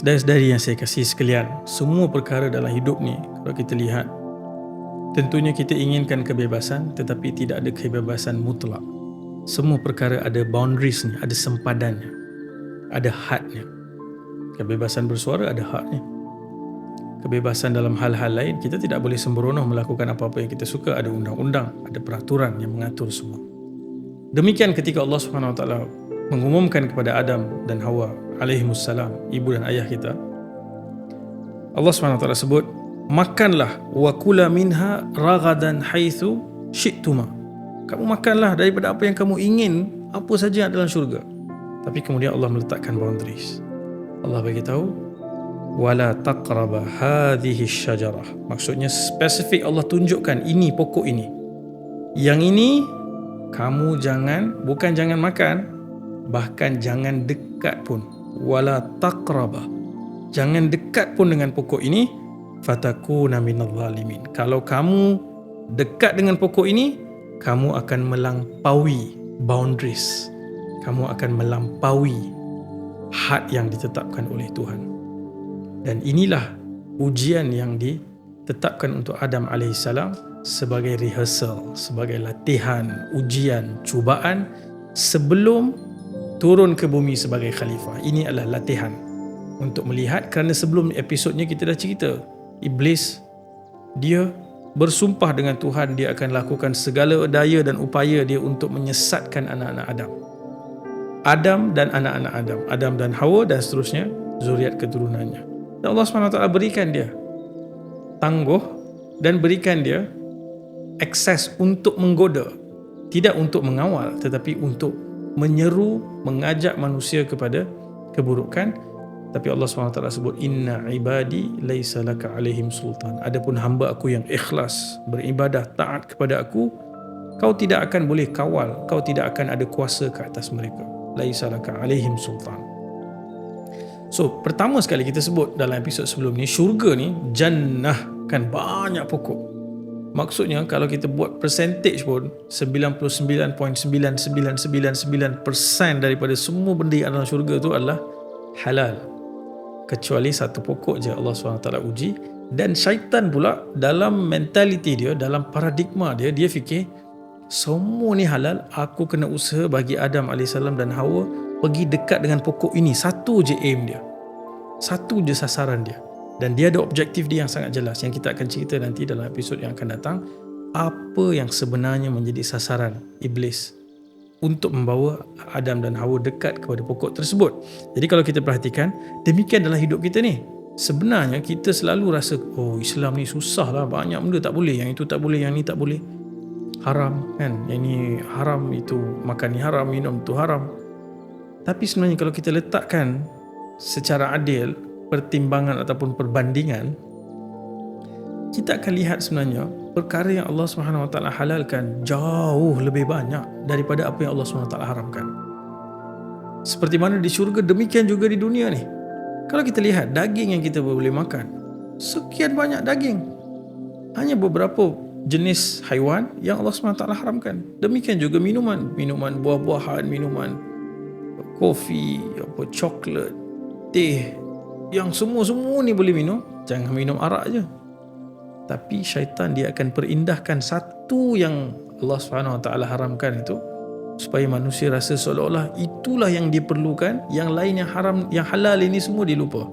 Sedari-sedari yang saya kasih sekalian, semua perkara dalam hidup ni kalau kita lihat tentunya kita inginkan kebebasan tetapi tidak ada kebebasan mutlak. Semua perkara ada boundaries ni, ada sempadannya. Ada hadnya. Kebebasan bersuara ada hadnya. Kebebasan dalam hal-hal lain kita tidak boleh sembrono melakukan apa-apa yang kita suka, ada undang-undang, ada peraturan yang mengatur semua. Demikian ketika Allah Subhanahu Wa Taala mengumumkan kepada Adam dan Hawa alaihimussalam, ibu dan ayah kita. Allah SWT sebut, makanlah wa kula minha ragadan haitsu syi'tuma. Kamu makanlah daripada apa yang kamu ingin, apa saja yang dalam syurga. Tapi kemudian Allah meletakkan boundaries. Allah bagi tahu, wala taqraba hadhihi syajarah. Maksudnya spesifik Allah tunjukkan ini pokok ini. Yang ini kamu jangan bukan jangan makan, bahkan jangan dekat pun. Wala taqraba. Jangan dekat pun dengan pokok ini. Fatakuna minadh zalimin. Kalau kamu dekat dengan pokok ini kamu akan melampaui boundaries. Kamu akan melampaui had yang ditetapkan oleh Tuhan. Dan inilah ujian yang ditetapkan untuk Adam alaihissalam sebagai rehearsal sebagai latihan ujian cubaan sebelum turun ke bumi sebagai khalifah. Ini adalah latihan untuk melihat kerana sebelum episodnya kita dah cerita iblis dia bersumpah dengan Tuhan dia akan lakukan segala daya dan upaya dia untuk menyesatkan anak-anak Adam. Adam dan anak-anak Adam, Adam dan Hawa dan seterusnya zuriat keturunannya. Dan Allah SWT berikan dia tangguh dan berikan dia akses untuk menggoda. Tidak untuk mengawal tetapi untuk menyeru mengajak manusia kepada keburukan. Tapi Allah SWT sebut inna ibadi laisa laka alaihim sultan. Adapun hamba aku yang ikhlas beribadah taat kepada aku kau tidak akan boleh kawal kau tidak akan ada kuasa ke atas mereka. Laisa laka alaihim sultan. So pertama sekali kita sebut dalam episod sebelum ni syurga ni jannah kan banyak pokok Maksudnya kalau kita buat percentage pun 99.9999% daripada semua benda yang dalam syurga tu adalah halal. Kecuali satu pokok je Allah SWT uji dan syaitan pula dalam mentaliti dia, dalam paradigma dia, dia fikir semua ni halal, aku kena usaha bagi Adam AS dan Hawa pergi dekat dengan pokok ini. Satu je aim dia. Satu je sasaran dia dan dia ada objektif dia yang sangat jelas yang kita akan cerita nanti dalam episod yang akan datang apa yang sebenarnya menjadi sasaran iblis untuk membawa Adam dan Hawa dekat kepada pokok tersebut. Jadi kalau kita perhatikan, demikian dalam hidup kita ni. Sebenarnya kita selalu rasa, oh Islam ni susah lah, banyak benda tak boleh, yang itu tak boleh, yang ni tak boleh. Haram kan, yang ni haram, itu makan ni haram, minum tu haram. Tapi sebenarnya kalau kita letakkan secara adil, pertimbangan ataupun perbandingan kita akan lihat sebenarnya perkara yang Allah Subhanahu Wa Taala halalkan jauh lebih banyak daripada apa yang Allah Subhanahu Wa Taala haramkan. Seperti mana di syurga demikian juga di dunia ni. Kalau kita lihat daging yang kita boleh makan, sekian banyak daging. Hanya beberapa jenis haiwan yang Allah SWT haramkan. Demikian juga minuman, minuman buah-buahan, minuman kopi, apa coklat, teh, yang semua-semua ni boleh minum jangan minum arak je. Tapi syaitan dia akan perindahkan satu yang Allah SWT haramkan itu supaya manusia rasa seolah-olah itulah yang diperlukan yang lain yang haram yang halal ini semua dilupa.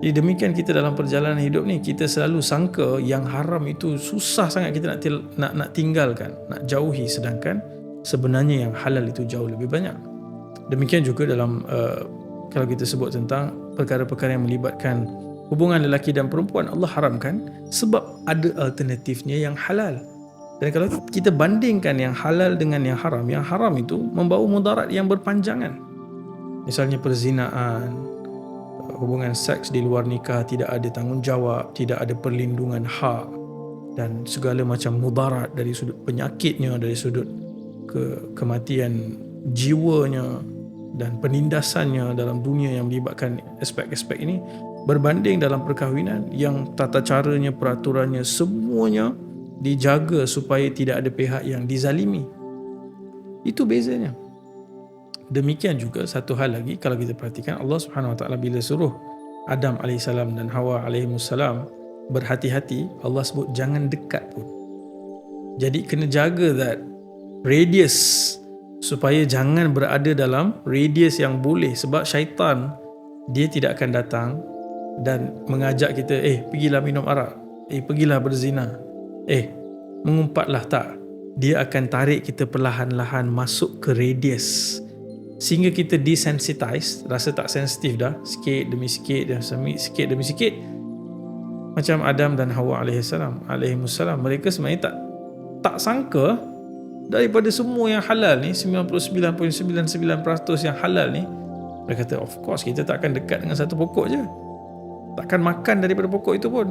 Jadi demikian kita dalam perjalanan hidup ni kita selalu sangka yang haram itu susah sangat kita nak nak nak tinggalkan nak jauhi. Sedangkan sebenarnya yang halal itu jauh lebih banyak. Demikian juga dalam uh, kalau kita sebut tentang perkara-perkara yang melibatkan hubungan lelaki dan perempuan Allah haramkan sebab ada alternatifnya yang halal. Dan kalau kita bandingkan yang halal dengan yang haram yang haram itu membawa mudarat yang berpanjangan. Misalnya perzinaan hubungan seks di luar nikah tidak ada tanggungjawab tidak ada perlindungan hak dan segala macam mudarat dari sudut penyakitnya dari sudut ke kematian jiwanya dan penindasannya dalam dunia yang melibatkan aspek-aspek ini berbanding dalam perkahwinan yang tata caranya, peraturannya semuanya dijaga supaya tidak ada pihak yang dizalimi. Itu bezanya. Demikian juga satu hal lagi kalau kita perhatikan Allah Subhanahu Wa Taala bila suruh Adam AS dan Hawa AS berhati-hati, Allah sebut jangan dekat pun. Jadi kena jaga that radius supaya jangan berada dalam radius yang boleh sebab syaitan dia tidak akan datang dan mengajak kita eh pergilah minum arak. Eh pergilah berzina. Eh mengumpatlah tak. Dia akan tarik kita perlahan-lahan masuk ke radius. Sehingga kita desensitize rasa tak sensitif dah sikit demi sikit dan sikit demi sikit. Macam Adam dan Hawa alaihissalam alaihissalam mereka sebenarnya tak tak sangka daripada semua yang halal ni 99.99% yang halal ni dia kata of course kita tak akan dekat dengan satu pokok je. Takkan makan daripada pokok itu pun.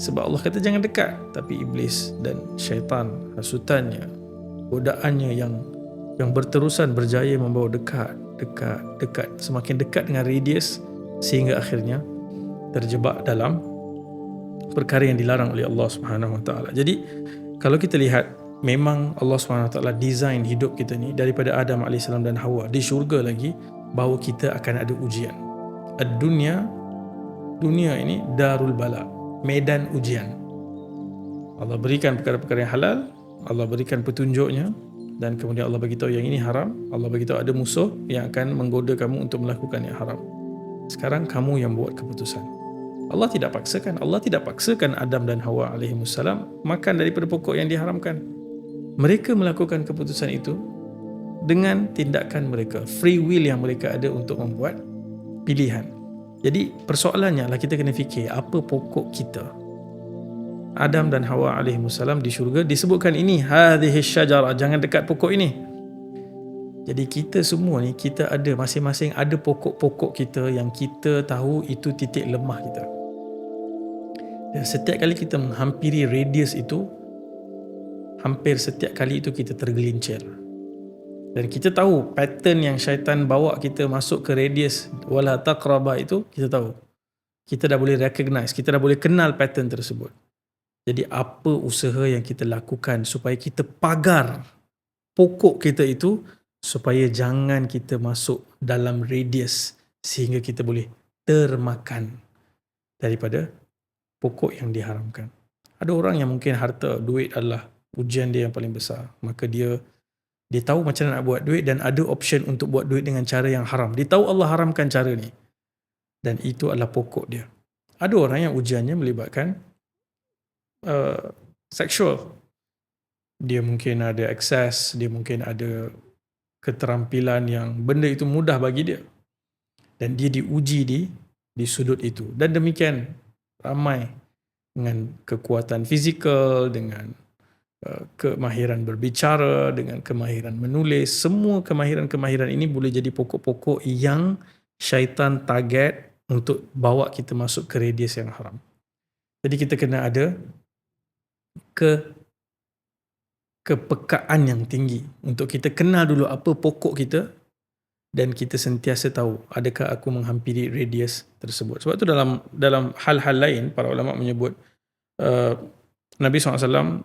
Sebab Allah kata jangan dekat. Tapi iblis dan syaitan hasutannya godaannya yang yang berterusan berjaya membawa dekat dekat dekat semakin dekat dengan radius sehingga akhirnya terjebak dalam perkara yang dilarang oleh Allah Subhanahu Wa Taala. Jadi kalau kita lihat memang Allah SWT design hidup kita ni daripada Adam AS dan Hawa di syurga lagi bahawa kita akan ada ujian. Dunia dunia ini darul bala, medan ujian. Allah berikan perkara-perkara yang halal, Allah berikan petunjuknya dan kemudian Allah bagi tahu yang ini haram, Allah bagi tahu ada musuh yang akan menggoda kamu untuk melakukan yang haram. Sekarang kamu yang buat keputusan. Allah tidak paksakan, Allah tidak paksakan Adam dan Hawa alaihi makan daripada pokok yang diharamkan mereka melakukan keputusan itu dengan tindakan mereka. Free will yang mereka ada untuk membuat pilihan. Jadi persoalannya lah kita kena fikir apa pokok kita. Adam dan Hawa alaihi di syurga disebutkan ini hadhihi syajarah. Jangan dekat pokok ini. Jadi kita semua ni kita ada masing-masing ada pokok-pokok kita yang kita tahu itu titik lemah kita. Dan setiap kali kita menghampiri radius itu hampir setiap kali itu kita tergelincir. Dan kita tahu pattern yang syaitan bawa kita masuk ke radius wala taqraba itu kita tahu. Kita dah boleh recognize, kita dah boleh kenal pattern tersebut. Jadi apa usaha yang kita lakukan supaya kita pagar pokok kita itu supaya jangan kita masuk dalam radius sehingga kita boleh termakan daripada pokok yang diharamkan. Ada orang yang mungkin harta, duit adalah ujian dia yang paling besar. Maka dia dia tahu macam mana nak buat duit dan ada option untuk buat duit dengan cara yang haram. Dia tahu Allah haramkan cara ni. Dan itu adalah pokok dia. Ada orang yang ujiannya melibatkan uh, seksual. Dia mungkin ada akses dia mungkin ada keterampilan yang benda itu mudah bagi dia. Dan dia diuji di di sudut itu. Dan demikian ramai dengan kekuatan fizikal dengan kemahiran berbicara dengan kemahiran menulis. Semua kemahiran-kemahiran ini boleh jadi pokok-pokok yang syaitan target untuk bawa kita masuk ke radius yang haram. Jadi kita kena ada ke kepekaan yang tinggi untuk kita kenal dulu apa pokok kita dan kita sentiasa tahu adakah aku menghampiri radius tersebut. Sebab tu dalam dalam hal-hal lain para ulama menyebut uh, Nabi SAW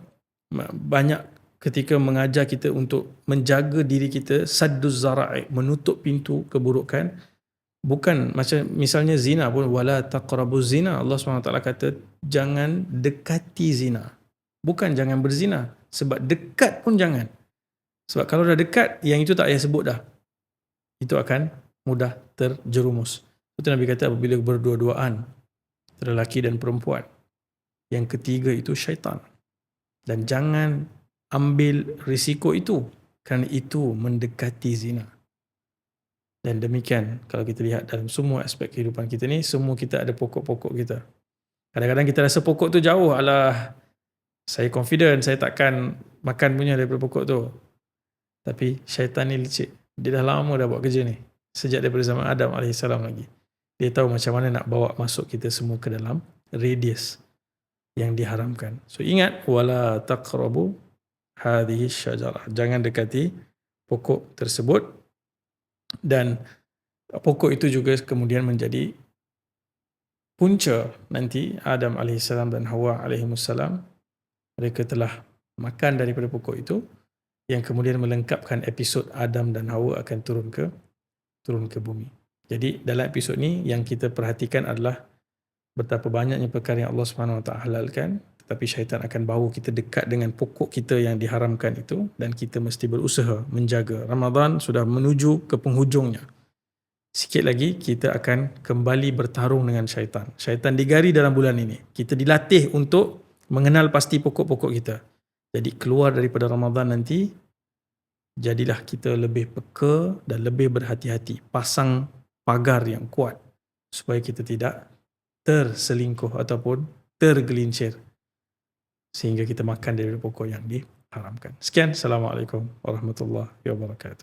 banyak ketika mengajar kita untuk menjaga diri kita sadduz zara'i menutup pintu keburukan bukan macam misalnya zina pun wala taqrabuz zina. Allah SWT kata jangan dekati zina. Bukan jangan berzina sebab dekat pun jangan. Sebab kalau dah dekat yang itu tak payah sebut dah. Itu akan mudah terjerumus. Itu Nabi kata apabila berdua-duaan lelaki dan perempuan. Yang ketiga itu syaitan dan jangan ambil risiko itu kerana itu mendekati zina. Dan demikian kalau kita lihat dalam semua aspek kehidupan kita ni semua kita ada pokok-pokok kita. Kadang-kadang kita rasa pokok tu jauh alah saya confident saya takkan makan punya daripada pokok tu. Tapi syaitan ni licik. Dia dah lama dah buat kerja ni. Sejak daripada zaman Adam AS lagi. Dia tahu macam mana nak bawa masuk kita semua ke dalam radius yang diharamkan. So ingat wala taqrabu hadhihi syajarah. Jangan dekati pokok tersebut dan pokok itu juga kemudian menjadi punca nanti Adam AS dan Hawa AS mereka telah makan daripada pokok itu yang kemudian melengkapkan episod Adam dan Hawa akan turun ke turun ke bumi. Jadi dalam episod ni yang kita perhatikan adalah betapa banyaknya perkara yang Allah Subhanahu Wa Taala halalkan tetapi syaitan akan bawa kita dekat dengan pokok kita yang diharamkan itu dan kita mesti berusaha menjaga. Ramadan sudah menuju ke penghujungnya. Sikit lagi kita akan kembali bertarung dengan syaitan. Syaitan digari dalam bulan ini. Kita dilatih untuk mengenal pasti pokok-pokok kita. Jadi keluar daripada Ramadan nanti jadilah kita lebih peka dan lebih berhati-hati. Pasang pagar yang kuat supaya kita tidak terselingkuh ataupun tergelincir sehingga kita makan dari pokok yang diharamkan. Sekian. Assalamualaikum warahmatullahi wabarakatuh.